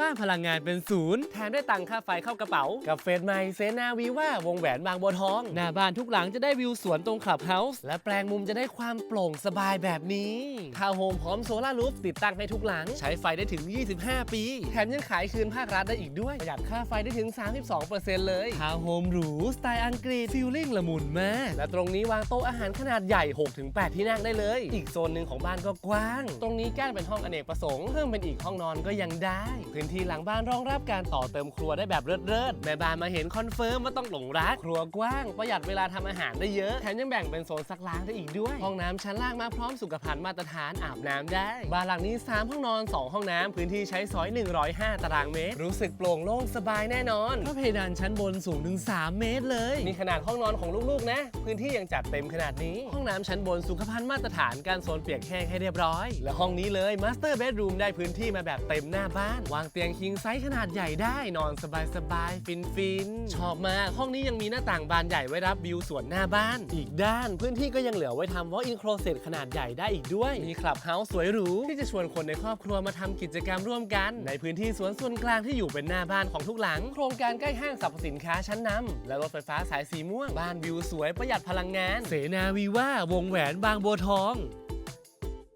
บ้านพลังงานเป็นศูนย์แถมได้ตังค่าไฟเข้ากระเป๋า กับเฟสใหม่เซนาวีว่าวงแหวนบางบัวทอง หน้าบ้านทุกหลังจะได้วิวสวนตรงคลับเฮาส์และแปลงมุมจะได้ความโปร่งสบายแบบนี้ทาวน์โฮมพร้อมโซลารูฟติดตั้งให้ทุกหลัง ใช้ไฟได้ถึง 25 ปี แถมยังขายคืนภาครัฐได้อีกด้วยประหยัดค่าไฟได้ถึง 32%เลยทาวน์โฮมหรูสไตล์อังกฤษฟิลลิ่งละมุนมากและตรงนี้วางโต๊ะอาหารขนาดใหญ่ 6-8 ที่นั่งได้เลย อีกโซนหนึ่งของบ้านก็กว้าง ตรงนี้กั้นเป็นห้องอเนกประสงค์เพิ่มเป็นอีกห้องนอนก็ยังได้พื้นที่หลังบ้านรองรับการต่อเติมครัวได้แบบเลิศๆแม่บ้านมาเห็นคอนเฟิร์มว่าต้องหลงรัก ครัวกว้าง ประหยัดเวลาทำอาหารได้เยอะแถมยังแบ่งเป็นโซนซักล้างได้อีกด้วย ห้องน้ำชั้นล่างมาพร้อมสุขภัณฑ์มาตรฐานอาบน้ำได้ บ้านหลังนี้ 3 ห้องนอน 2 ห้องน้ำพื้นที่ใช้สอย 105 ตารางเมตร รู้สึกโปร่งโล่งสบายแน่นอนเพราะเพดานชั้นบนสูงถึง 3 เมตรเลยนี่ขนาดห้องนอนของลูกๆนะ พื้นที่ยังจัดเต็มขนาดนี้ ห้องน้ำชั้นบนสุขภัณฑ์มาตรฐานการโซนเปียกแห้งให้เรียบร้อย และห้องนี้เลยมาสเตอร์เบดรูมได้พื้นที่มาแบบเต็มหน้าบ้านวางเตียงคิงไซส์ขนาดใหญ่ได้นอนสบายๆฟินๆชอบมาก ห้องนี้ยังมีหน้าต่างบานใหญ่ไว้รับวิวสวนหน้าบ้าน อีกด้านพื้นที่ก็ยังเหลือไว้ทำวอล์กอินโครเซตขนาดใหญ่ได้อีกด้วย มีคลับเฮาส์สวยหรู ที่จะชวนคนในครอบครัวมาทำกิจกรรมร่วมกัน ในพื้นที่สวนส่วนกลางที่อยู่เป็นหน้าบ้านของทุกหลัง โครงการใกล้ห้างสรรพสินค้าชั้นนำและรถไฟฟ้าสายสีม่วง บ้านวิวสวยประหยัดพลังงาน เสนาวีว่าวงแหวนบางบัวทอง